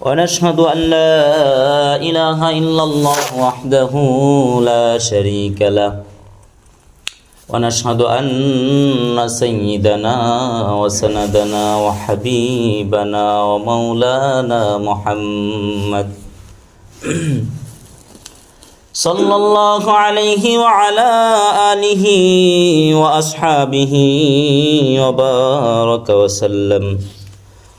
ونشهد أن لا إله إلا الله وحده لا شريك له. ونشهد أن سيدنا وسندنا وحبيبنا ومولانا محمد صلى الله عليه وعلى آله وأصحابه وبارك وسلم.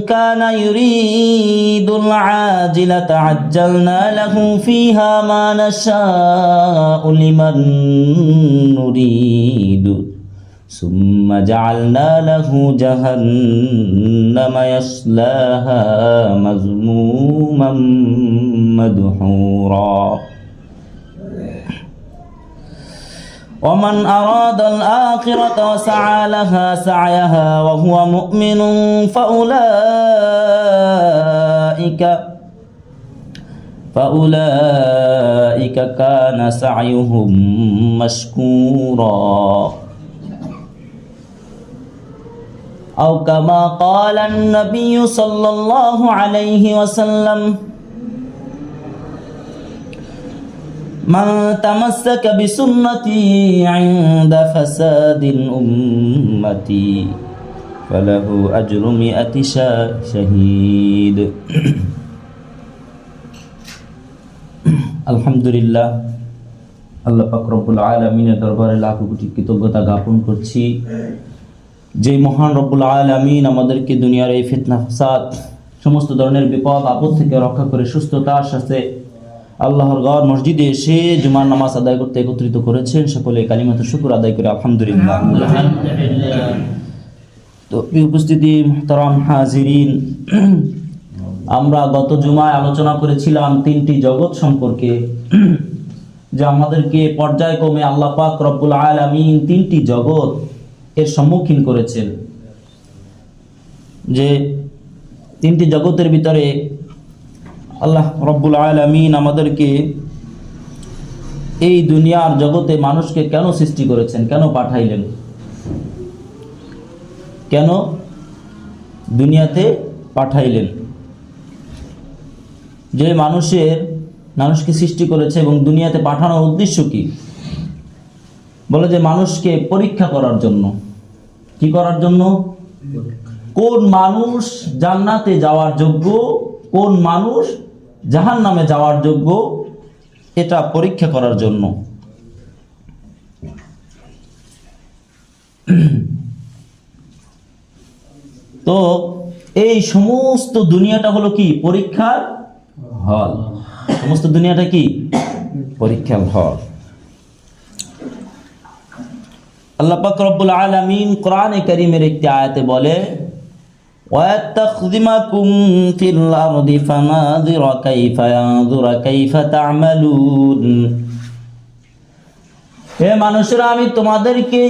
كان يريد العاجلة عجلنا له فيها ما نشاء لمن نريد. ثم جعلنا له جهنم يصلاها مذموما مدحورا. ومن أراد الآخرة وسعى لها سعيها وهو مؤمن فأولئك فأولئك كان سعيهم مشكورا. أو كما قال النبي صلى الله عليه وسلم من تمسك بسنتي عند فساد أمتي فله أجر مئة شا- شهيد আলহামদুলিল্লাহ আল্লাহ পাক রব্বুল আলমিনের দরবারে লাখো কোটি কৃতজ্ঞতা জ্ঞাপন করছি যে মহান রব্বুল আলমিন আমাদেরকে দুনিয়ার এই ফিতনা ফাসাদ সমস্ত ধরনের বিপদ আপদ থেকে রক্ষা করে সুস্থতার সাথে আল্লাহর গড় মসজিদে এসে জুমার নামাজ আদায় করতে একত্রিত করেছেন। সকলে কালিমাত শুকুর আদায় করে আলহামদুলিল্লাহ। তো উপস্থিতি, মোহতারাম হাজিরিন, আমরা গত জুমায় আলোচনা করেছিলাম তিনটি জগৎ সম্পর্কে, যে আমাদেরকে পর্যায়ক্রমে আল্লাহ পাক রব্বুল আলামিন তিনটি জগৎ এর সম্মুখীন করেছেন। যে তিনটি জগতের ভিতরে আল্লাহ রব্বুল আলামিন আমাদেরকে এই দুনিয়ার জগতে মানুষকে কেন সৃষ্টি করেছেন? কেন পাঠাইলেন? কেন দুনিয়াতে পাঠাইলেন? যে মানুষের, মানুষকে সৃষ্টি করেছে এবং দুনিয়াতে পাঠানোর উদ্দেশ্য কি? বলে যে মানুষকে পরীক্ষা করার জন্য। কি করার জন্য? কোন মানুষ জান্নাতে যাওয়ার যোগ্য? কোন মানুষ জাহান নামে যাওয়ার যোগ্য, এটা পরীক্ষা করার জন্য। তো এই সমস্ত দুনিয়াটা হলো কি? পরীক্ষার হল। সমস্ত দুনিয়াটা কি? পরীক্ষার হল। আল্লাহ পাক রব্বুল আলামিন কোরআনে কারীমের একটি আয়াতে বলে وَيَتَّخْذِمَكُمْ فِي الْأَرْضِ فَنَاظِرَ كَيْفَ يَنظُرَ كَيْفَ تَعْمَلُونَ হে মানুষেরা আমি তোমাদেরকে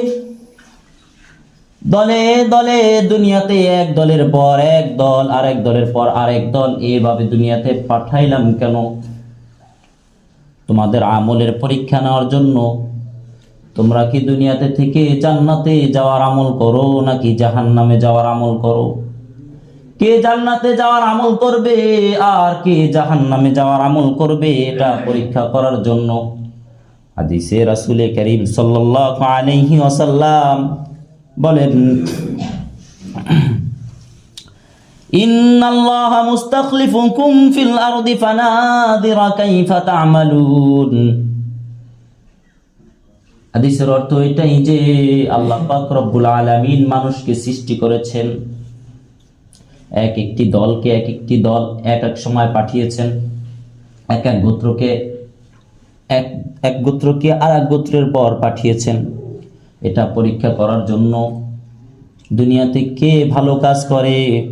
দলে দলে দুনিয়াতে এক দলের পর এক দল আরেক দলের পর আরেক দল এভাবে দুনিয়াতে পাঠাইলাম কেন তোমাদের আমলের পরীক্ষা নেওয়ার জন্য তোমরা কি দুনিয়াতে থেকে জান্নাতে যাওয়ার আমল করো নাকি জাহান্নামে যাওয়ার আমল করো কে জান্নাতে যাওয়ার আমল করবে আর কে জাহান্নামে যাওয়ার আমল করবে এটা পরীক্ষা করার জন্য। হাদিসে রাসূলে করিম সাল্লাল্লাহু আলাইহি ওয়াসাল্লাম বলেন, ইন্নাল্লাহ মুস্তাখলিফুকুম ফিল আরদি ফানাদিরা কাইফা তা'মালুন। হাদিসের অর্থ এটাই যে আল্লাহ পাক রব্বুল আলামিন মানুষকে সৃষ্টি করেছেন। এক একটি দলকে এক একটি দল এক এক সময় পাঠিয়েছেন। এক এক গোত্রকে এক এক গোত্রকে আর এক গোত্রের পর পাঠিয়েছেন। এটা পরীক্ষা করার জন্য দুনিয়াতে কে ভালো কাজ করে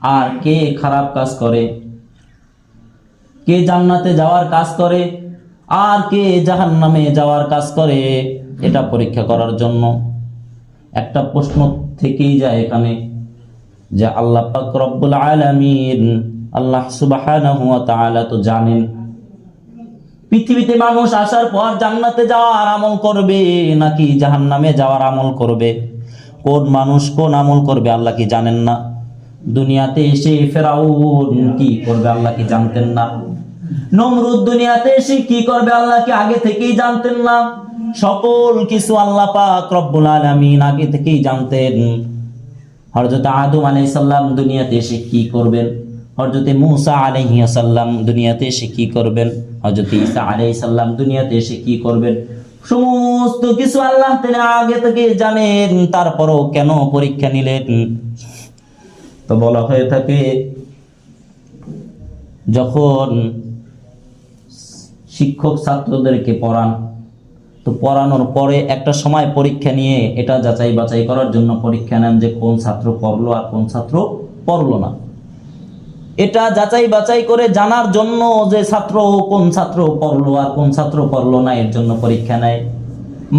আর কে খারাপ কাজ করে? কে জান্নাতে যাওয়ার কাজ করে আর কে জাহান নামে যাওয়ার কাজ করে? এটা পরীক্ষা করার জন্য। একটা প্রশ্ন থেকেই যায় এখানে। যে আল্লাহ পাক রব্বুল আলামিন আল্লাহ সুবহানাহু ওয়া তাআলা তো জানেন। পৃথিবীতে মানুষ আসার পর জান্নাতে যাওয়ার আমল করবে নাকি জাহান্নামে যাওয়ার আমল করবে? কোন মানুষ কোন আমল করবে আল্লাহ কি জানেন না। দুনিয়াতে এসে ফেরাউন কি করবে আল্লাহ কি জানতেন না। নমরুদ দুনিয়াতে এসে কি করবে আল্লাহ কি আগে থেকেই জানতেন না। সকল কিছু আল্লাহ পাক রব্বুল আলামিন আগে থেকেই জানতেন। হযরত আদম আলাইহিস সালাম দুনিয়াতে এসে কি করবেন? হযরত মূসা আলাইহিস সালাম দুনিয়াতে এসে কি করবেন? হযরত ঈসা আলাইহিস সালাম দুনিয়াতে এসে কি করবেন? সমস্ত কিছু আল্লাহ তাআলা আগে থেকে জানেন, তারপরও কেন পরীক্ষা নিলেন? তো বলা হয়ে থাকে, যখন শিক্ষক ছাত্রদেরকে পড়ান তো পড়ানোর পরে একটা সময় পরীক্ষা নিয়ে এটা যাচাই বাছাই করার জন্য পরীক্ষা নেন যে কোন ছাত্র পড়ল আর কোন ছাত্র পড়ল না। এটা যাচাই বাছাই করে জানার জন্য যে ছাত্র কোন ছাত্র পড়ল আর কোন ছাত্র পড়ল না, এর জন্য পরীক্ষা নেয়।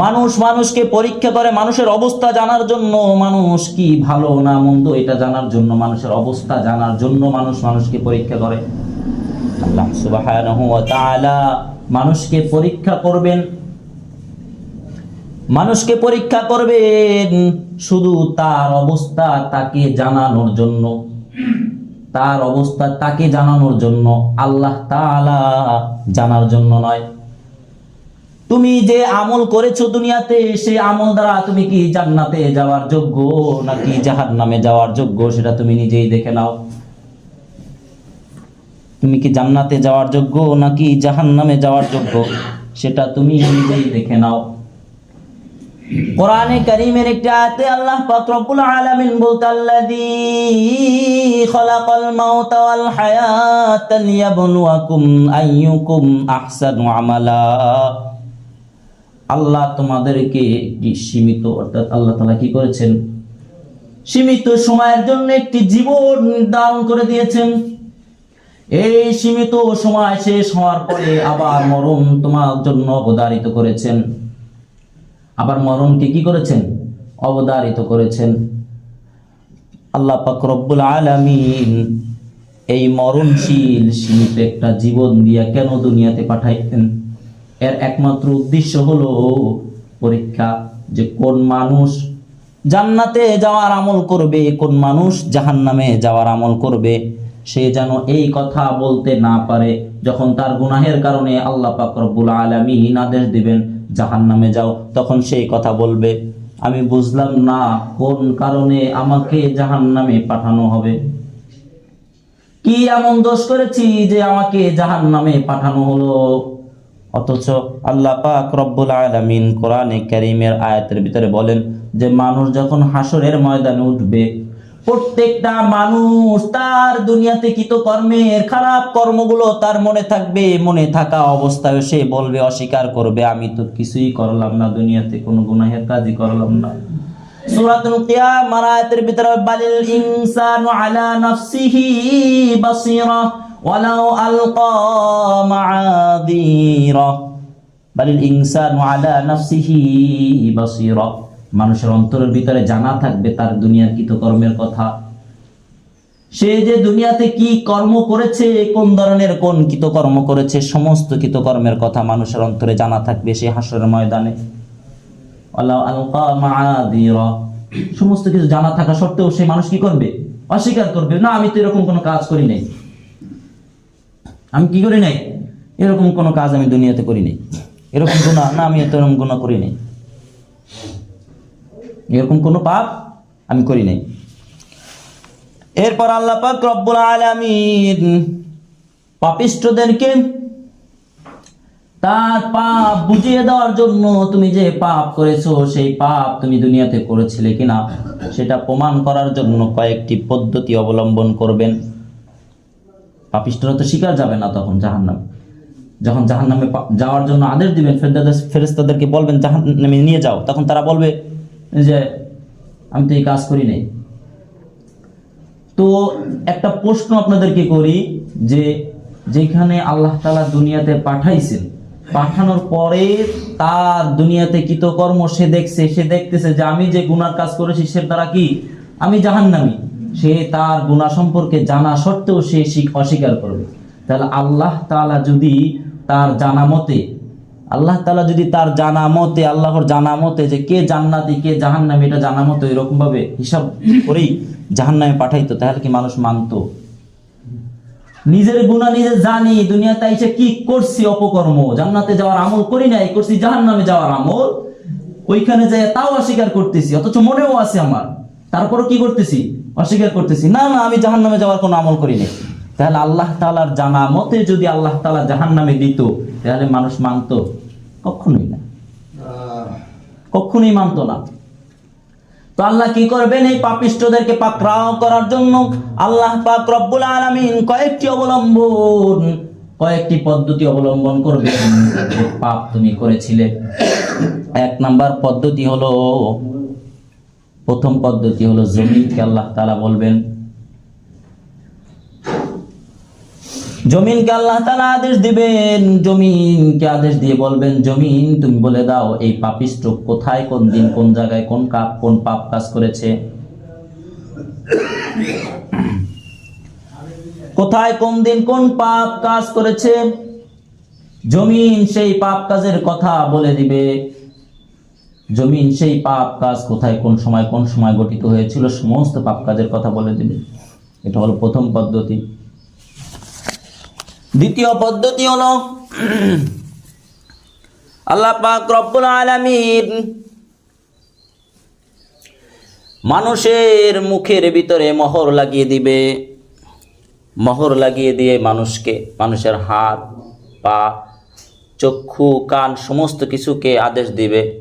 মানুষ মানুষকে পরীক্ষা করে মানুষের অবস্থা জানার জন্য, মানুষ কি ভালো না মন্দ এটা জানার জন্য, মানুষের অবস্থা জানার জন্য মানুষ মানুষকে পরীক্ষা করে। আল্লাহ মানুষকে পরীক্ষা করবেন মানুষকে পরীক্ষা করবেন। শুধু তার অবস্থা তাকে জানানোর জন্য। তার অবস্থা তাকে জানানোর জন্য। আল্লাহ তাআলা জানার জন্য নয়। তুমি যে আমল করেছ দুনিয়াতে, সে আমল দ্বারা তুমি কি জান্নাতে যাওয়ার যোগ্য নাকি জাহান্নামে যাওয়ার যোগ্য, সেটা তুমি নিজেই দেখে নাও। তুমি কি জান্নাতে যাওয়ার যোগ্য নাকি জাহান্নামে যাওয়ার যোগ্য, সেটা তুমি নিজেই দেখে নাও। কোরআনে কারীমের একটি আয়াতে আল্লাহ পাক রব্বুল আলামিন বলতে খালাকাল মাউতা ওয়াল হায়াতা লিয়াবলুয়াকুম আইয়ুকুম আহসানু আমালা। আল্লাহ তোমাদেরকে একটি সীমিত, অর্থাৎ আল্লাহ তাআলা কি করেছেন? সীমিত সময়ের জন্য একটি জীবন নির্ধারণ করে দিয়েছেন। এই সীমিত সময় শেষ হওয়ার পরে আবার মরণ তোমার জন্য অবধারিত করেছেন। আবার মরণকে কি করেছেন? অবদারিত করেছেন। আল্লাহ পাক রব্বুল আলামিন এই মরণশীল, সীমিত একটা জীবন দিয়া কেন দুনিয়াতে পাঠাইতেন? এর একমাত্র উদ্দেশ্য হলো পরীক্ষা যে কোন মানুষ জান্নাতে যাওয়ার আমল করবে, কোন মানুষ জাহান্নামে যাওয়ার আমল করবে। সে যেন এই কথা বলতে না পারে, যখন তার গুনাহের কারণে আল্লাহ পাক রব্বুল আলামিন আদেশ দিবেন জাহান্নামে যাও, তখন সেই কথা বলবে, আমি বুঝলাম না কোন কারণে আমাকে জাহান্নামে পাঠানো হবে। কি এমন দোষ করেছি যে আমাকে জাহান্নামে পাঠানো হলো? অথচ আল্লাহ পাক রব্বুল আলামিন কোরআনে কারীমের আয়াতের ভিতরে বলেন যে, মানুষ যখন হাসরের ময়দানে উঠবে প্রত্যেকটা মানুষ তার দুনিয়াতে কৃত কর্মের খারাপ কর্মগুলো তার মনে থাকবে, মনে থাকা অবস্থায় সে বলবে, অস্বীকার করবে, আমি তো কিছুই করলাম না, দুনিয়াতে কোনো গুনাহের কাজই করলাম না। সূরাতুল ভিতরে মানুষের অন্তরের ভিতরে জানা থাকবে তার দুনিয়ার কৃতকর্মের কথা। সে যে দুনিয়াতে কি কর্ম করেছে কোন ধরনের কোন কৃতকর্ম করেছে, সমস্ত কৃতকর্মের কথা মানুষের অন্তরে জানা থাকবে সে হাসরের ময়দানে। সমস্ত কিছু জানা থাকা সত্ত্বেও সে মানুষ কি করবে? অস্বীকার করবে, না, আমি তো এরকম কোনো কাজ করি নাই। আমি কি করি নাই? এরকম কোনো কাজ আমি দুনিয়াতে করি নাই। এরকম গুণা না, আমি তো এরকম গুণা করি নাই। এরকম কোনো পাপ আমি করি নাই। এরপর আল্লাহ পাক রব্বুল আলামিন পাপিষ্ঠদেরকে তার পাপ বুঝিয়ে দেওয়ার জন্য তুমি যে পাপ করেছ, সেই পাপ তুমি দুনিয়াতে করেছিলে কিনা, সেটা প্রমাণ করার জন্য কয়েকটি পদ্ধতি অবলম্বন করবেন। পাপিষ্ঠরা তো শিকার যাবে না তখন জাহান্নামে। যখন জাহান্নামে পা- যাওয়ার জন্য আদেশ দিবেন ফেরেস্তাদের- ফেরেস্তাদেরকে বলবেন, জাহান্নামে নিয়ে যাও। তখন তারা বলবে যে, আমি তো এই কাজ করি নাই। তো একটা প্রশ্ন আপনাদেরকে করি যে, যেখানে আল্লাহ তালা দুনিয়াতে পাঠাইছেন, পাঠানোর পরে তার দুনিয়াতে কৃতকর্ম সে দেখছে, সে দেখতেছে যে আমি যে গুনার কাজ করেছি, সে দ্বারা কি? আমি জাহান্নামি। সে তার গুণা সম্পর্কে জানা সত্ত্বেও সে অস্বীকার করবে। তাহলে আল্লাহ তাআলা যদি তার জানা মতে আল্লাহ তালা যদি তার জানা মতে আল্লাহর জানা মতে যে কে জান্নাতি, কে জাহান্নামী, এটা জানা মতো এরকম ভাবে হিসাব করেই জাহান্নামে পাঠাইতো, তাহলে কি মানুষ মানতো? নিজের গুণা নিজে জানি, দুনিয়াতে এসে কি করছি অপকর্ম? জান্নাতে যাওয়ার আমল করি নাই, করছি জাহান্নামে যাওয়ার আমল। ওইখানে যাই তাও অস্বীকার করতেছি, অথচ মনেও আছে আমার। তারপরও কি করতেছি? অস্বীকার করতেছি, না না, আমি জাহান্নামে যাওয়ার কোনো আমল করি নাই। তাহলে আল্লাহ তাআলার জানা মতে যদি আল্লাহ তাআলা জাহান্নামে দিত, তাহলে মানুষ মানতো। কখনোই না। কখনোই মানতো না। তো আল্লাহ কি করবেন? এই পাপিষ্টদেরকে পাকড়াও করার জন্য আল্লাহ পাক রব্বুল আলামিন কয়েকটি অবলম্বন কয়েকটি পদ্ধতি অবলম্বন করবেন। যে পাপ তুমি করেছিলে। এক নাম্বার পদ্ধতি হলো প্রথম পদ্ধতি হলো জমিনকে আল্লাহ তাআলা বলবেন জমিনকে আল্লাহ তাআলা আদেশ দিবেন, জমিনকে আদেশ দিয়ে বলবেন, জমিন, তুমি বলে দাও, এই পাপিষ্ট কোথায়, কোন দিন, কোন জায়গায়, কোন কাপ, কোন পাপ কাজ করেছে? কোথায়, কোন দিন, কোন পাপ কাজ করেছে? জমিন সেই পাপ কাজের কথা বলে দিবে। জমিন সেই পাপ কাজ কোথায়, কোন সময় কোন সময় গঠিত হয়েছিল, সমস্ত পাপ কাজের কথা বলে দিবে। এটা হলো প্রথম পদ্ধতি। দ্বিতীয় পদ্ধতি হলো, আল্লাহ পাক রব্বুল আলামিন মানুষের মুখের ভিতরে মোহর লাগিয়ে দিবে। মোহর লাগিয়ে দিয়ে মানুষকে, মানুষের হাত, পা, চক্ষু, কান, সমস্ত কিছুকে আদেশ দিবে।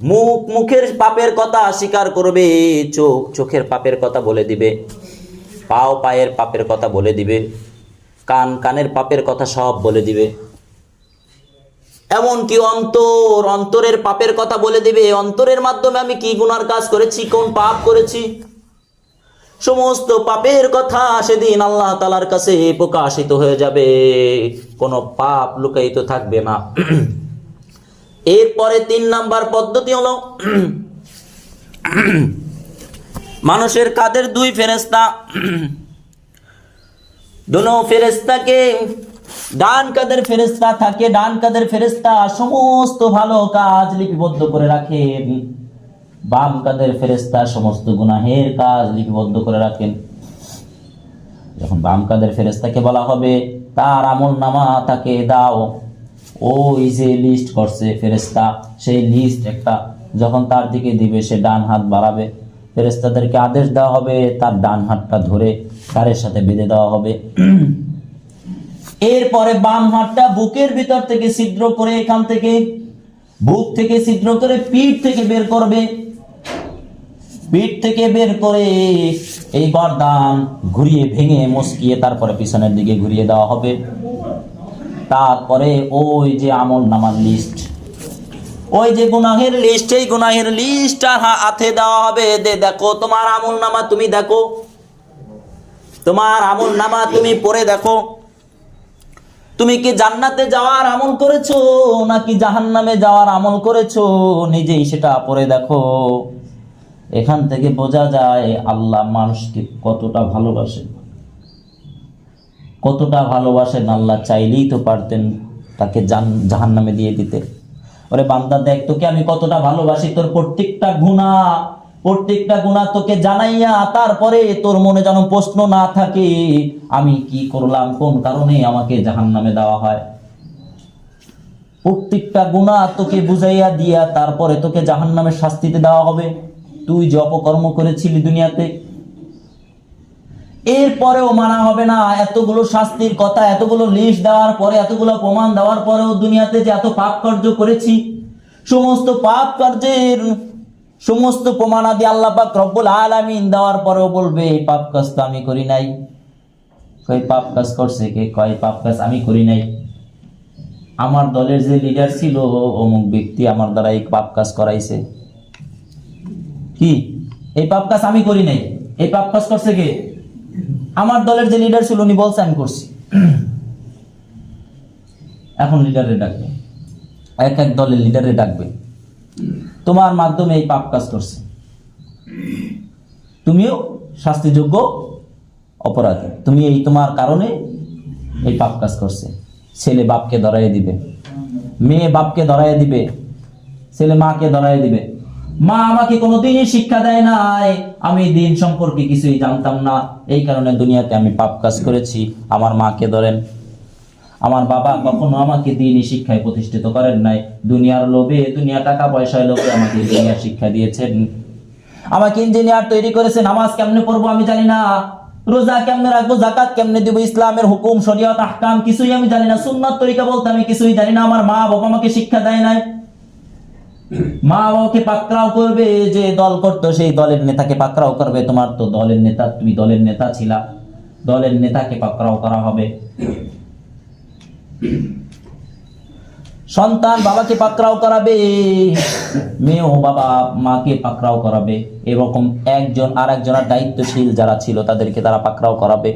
মুখ, মুখের পাপের কথা স্বীকার করবে, চোখ, চোখের পাপের কথা বলে দিবে, পাও, পায়ের পাপের কথা বলে দিবে, কান, কানের পাপের কথা সব বলে দিবে। এমনকি অন্তর, অন্তরের পাপের কথা বলে দিবে। অন্তরের মাধ্যমে আমি কি গুনার কাজ করেছি? কোন পাপ করেছি? সমস্ত পাপের কথা সেদিন আল্লাহ তালার কাছে প্রকাশিত হয়ে যাবে। কোনো পাপ লুকায়িত থাকবে না। এরপরে তিন নাম্বার পদ্ধতি হলো, মানুষের কাদের দুই ফেরেস্তা দুনো ফেরেস্তাকে ডান কাদের ফেরেস্তা থাকে, ডান কাদের ফেরেস্তা সমস্ত ভালো কাজ লিপিবদ্ধ করে রাখেন। বাম কাদের ফেরেস্তা সমস্ত গুনাহের কাজ লিপিবদ্ধ করে রাখেন। যখন বাম কাদের ফেরেস্তাকে বলা হবে, তার আমল নামা তাকে দাও। ওই যে লিস্ট করছে ফেরেস্তা সেই লিস্ট একটা যখন তার দিকে দিবে, সে ডান হাত বাড়াবে। ফেরেস্তাদেরকে আদেশ দেওয়া হবে, তার ডান হাতটা ধরে তারের সাথে বেঁধে দেওয়া হবে। এরপরে বাম হাতটা বুকের ভিতর থেকে ছিদ্র করে এখান থেকে, বুক থেকে ছিদ্র করে পিঠ থেকে বের করবে। পিঠ থেকে বের করে এই গরদান ঘুরিয়ে ভেঙে মস্কিয়ে তারপরে পিছনের দিকে ঘুরিয়ে দেওয়া হবে। তারপরে ওই যে আমল নামার লিস্ট ওই যে গুনাহের লিস্ট এই গুনাহের লিস্ট আর হাতে দেওয়া হবে। দে দেখো, তোমার আমল নামা তুমি দেখো। তোমার আমল নামা তুমি পড়ে দেখো। তুমি কি জান্নাতে যাওয়ার আমল করেছ, নাকি জাহান্নামে যাওয়ার আমল করেছ? নিজেই সেটা পড়ে দেখো। এখান থেকে বোঝা যায়, আল্লাহ মানুষকে কতটা ভালোবাসেন কতটা ভালোবাসেন আল্লাহ চাইলেই তো পারতেন তাকে জান জাহান নামে দিয়ে দিতে। ওরে বান্দা, দেখ, তোকে আমি কতটা ভালোবাসি, তোর প্রত্যেকটা গুণা প্রত্যেকটা গুণা তোকে জানাইয়া তারপরে তোর মনে যেন প্রশ্ন না থাকে, আমি কি করলাম, কোন কারণে আমাকে জাহান নামে দেওয়া হয়? প্রত্যেকটা গুণা তোকে বুঝাইয়া দিয়া তারপরে তোকে জাহান নামের শাস্তিতে দেওয়া হবে। তুই যে অপকর্ম করেছিলি দুনিয়াতে এরপরেও মানা হবে না। এতগুলো শাস্তির কথা, এতগুলো লিস্ট দেওয়ার পরে, এতগুলো প্রমাণ দেওয়ার পরেও দুনিয়াতে যে এত পাপ কার্য করেছি, সমস্ত পাপ কার্যের সমস্ত প্রমাণাদি আল্লাহ পাক রব্বুল আলামিন দেওয়ার পরেও বলবে, এই পাপ কাজ তো আমি করি নাই। কই পাপ কাজ করছে কে? কয়, পাপ কাজ আমি করি নাই। আমার দলের যে লিডার ছিল, অমুক ব্যক্তি আমার দ্বারা এই পাপ কাজ করাইছে। কি? এই পাপ কাজ আমি করি নাই। এই পাপ কাজ করছে কে? আমার দলের যে লিডার ছিল, উনি বলছে আমি করছি। এখন লিডারে ডাকবে। এক এক দলের লিডারে ডাকবে। তোমার মাধ্যমে এই পাপ কাজ করছে। তুমিও শাস্তিযোগ্য অপরাধী। তুমি এই তোমার কারণে এই পাপ কাজ করছে। ছেলে বাপকে ধরাইয়ে দিবে। মেয়ে বাপকে ধরাইয়ে দিবে। ছেলে মাকে ধরাইয়ে দিবে। মা আমাকে কোনোদিনই শিক্ষা দেয় নাই। আমি দিন সম্পর্কে কিছুই জানতাম না। এই কারণে দুনিয়াতে আমি পাপ কাজ করেছি। আমার মাকে ধরেন। আমার বাবা কখনো আমাকে দিনই শিক্ষায় প্রতিষ্ঠিত করেন নাই। দুনিয়ার লোভে, দুনিয়া টাকা পয়সায় লোভে আমাকে দুনিয়ার শিক্ষা দিয়েছেন। আমাকে ইঞ্জিনিয়ার তৈরি করেছে। নামাজ কেমনে পড়ব আমি জানি না। রোজা কেমনে রাখব জাকাত কেমনে দিব, ইসলামের হুকুম, শরীয়ত, আহকাম কিছুই আমি জানি না। সুন্নাত তরিকা বলতে আমি কিছুই জানি না। আমার মা বাবা আমাকে শিক্ষা দেয় নাই। মা বাবাকে পাকড়াও করবে, যে দল করতো সেই দলের নেতাকে পাকড়াও করবে। তোমার তো দলের নেতা, তুমি দলের নেতা ছিলা। দলের নেতাকে পাকড়াও করা হবে। সন্তান বাবাকে পাকড়াও করাবে, মেয়েও বাবা মাকে পাকড়াও করাবে। এরকম একজন আর একজনের দায়িত্বশীল যারা ছিল, তাদেরকে তারা পাকড়াও করাবে।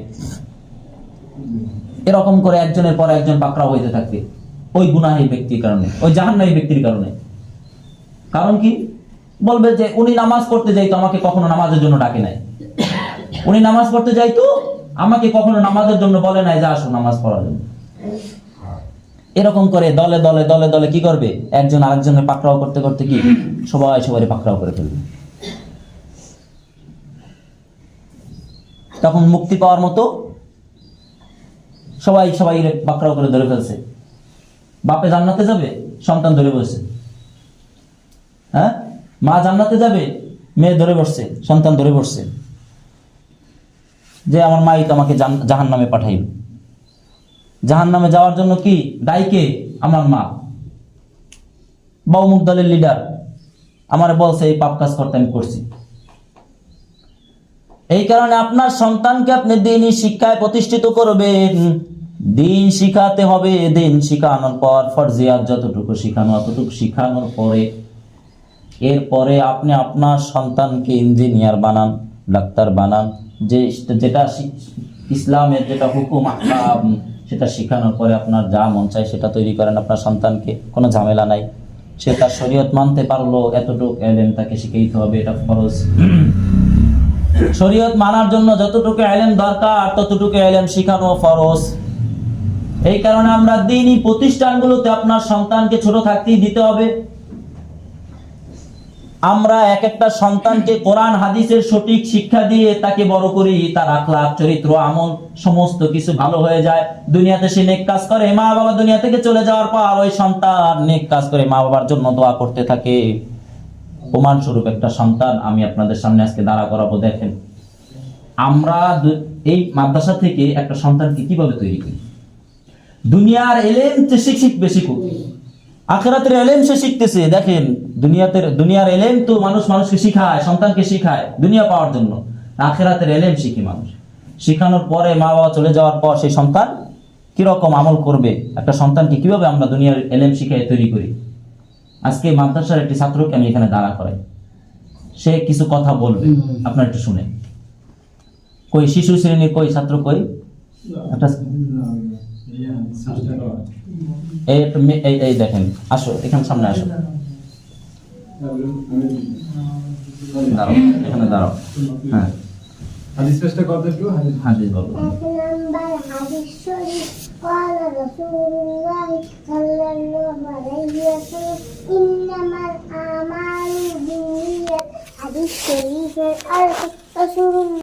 এরকম করে একজনের পর একজন পাকড়াও হইতে থাকবে। ওই গুনাহী ব্যক্তির কারণে, ওই জাহান্নামী ব্যক্তির কারণে। কারণ কি? বলবে যে উনি নামাজ পড়তে যাইতো, আমাকে কখনো নামাজের জন্য ডাকে নাই। উনি নামাজ পড়তে যাইতো, আমাকে কখনো নামাজের জন্য বলে নাই যে আসো নামাজ পড়ার জন্য। এরকম করে দলে দলে দলে দলে কি করবে? একজন আরেকজনের পাকড়াও করতে করতে কি? সবাই সবাই পাকড়াও করে ফেলবে। তখন মুক্তি পাওয়ার মতো সবাই সবাই পাকড়াও করে ধরে ফেলছে। বাপে জান্নাতে যাবে, সন্তান ধরে বসে। হ্যাঁ? মা জান্নাতে যাবে, মেয়ে ধরে বসছে, সন্তান ধরে বসছে। যে আমার মাই তো আমাকে জাহান নামে পাঠাইল। জাহান নামে যাওয়ার জন্য কি দায়ীকে আমার মা। বা অমুক দলের লিডার আমার বলছে, এই পাপ কাজ করতে আমি করছি। এই কারণে আপনার সন্তানকে আপনি দিনই শিক্ষায় প্রতিষ্ঠিত করবেন। দিন শিখাতে হবে, দিন শিখানোর পর ফরজিয়াত যতটুকু শিখানো, অতটুকু শিখানোর পরে এরপরে আপনি আপনার সন্তানকে ইঞ্জিনিয়ার বানান, ডাক্তার বানান, যে যেটা ইসলামের যেটা হুকুম সেটা শেখানোর পরে আপনার যা মন চায় সেটা তৈরি করেন আপনার সন্তানকে, কোনো ঝামেলা নাই। সে তার শরীয়ত মানতে পারল, এতটুকু এলেম তাকে শিখাইতে হবে, এটা ফরজ। শরীয়ত মানার জন্য যতটুকু এলেম দরকার, ততটুকু এলেম শিখানো ফরজ। এই কারণে আমরা দিনই প্রতিষ্ঠানগুলোতে আপনার সন্তানকে ছোট থাকতেই দিতে হবে। আমরা এক একটা সন্তানকে কোরআন, হাদিসের সঠিক শিক্ষা দিয়ে তাকে বড় করি, তার আখলাক চরিত্র, আমল, সমস্ত কিছু ভালো হয়ে যায়। দুনিয়াতে সে নেক কাজ করে, মা বাবা দুনিয়া থেকে চলে যাওয়ার পর ওই সন্তান নেক কাজ করে, মা বাবার জন্য দোয়া করতে থাকে। প্রমাণ স্বরূপ একটা সন্তান, আমি আপনাদের সামনে আজকে দাঁড়া করাবো, দেখেন। আমরা এই মাদ্রাসা থেকে একটা সন্তানকে কীভাবে তৈরি করি? দুনিয়ার এলেন শিখ শিখবে শিখুক আখেরাতের এলেম সে শিখতেছে, দেখেন দুনিয়াতে দুনিয়ার এলেম তো মানুষ মানুষকে শিখায়, সন্তানকে শিখায়, দুনিয়া পাওয়ার জন্য। আখেরাতের এলেম শিখে মানুষ। শিখানোর পরে মা বাবা চলে যাওয়ার পর সেই সন্তান কীরকম আমল করবে? একটা সন্তানকে কীভাবে আমরা দুনিয়ার এলেম শিখাই তৈরি করি? আজকে মাদ্রাসার একটি ছাত্রকে আমি এখানে দাঁড়া করাই। সে কিছু কথা বলবে। আপনার একটু শুনে কই, শিশু শ্রেণির কই, ছাত্র কই? একটা এই একটু মে- এই এই দেখেন আসো এখানে সামনে আসো দাঁড়াও এখানে দাঁড়াও হ্যাঁ হাদিস পেশটা কত একটু হাদিস হাদিস বলো এক নাম্বার হাদিস শরীফ قال رسول الله صلى الله عليه وسلم إنما الأعمال بالنيات হাদিস শরীফের অর্থ রাসূলুল্লাহ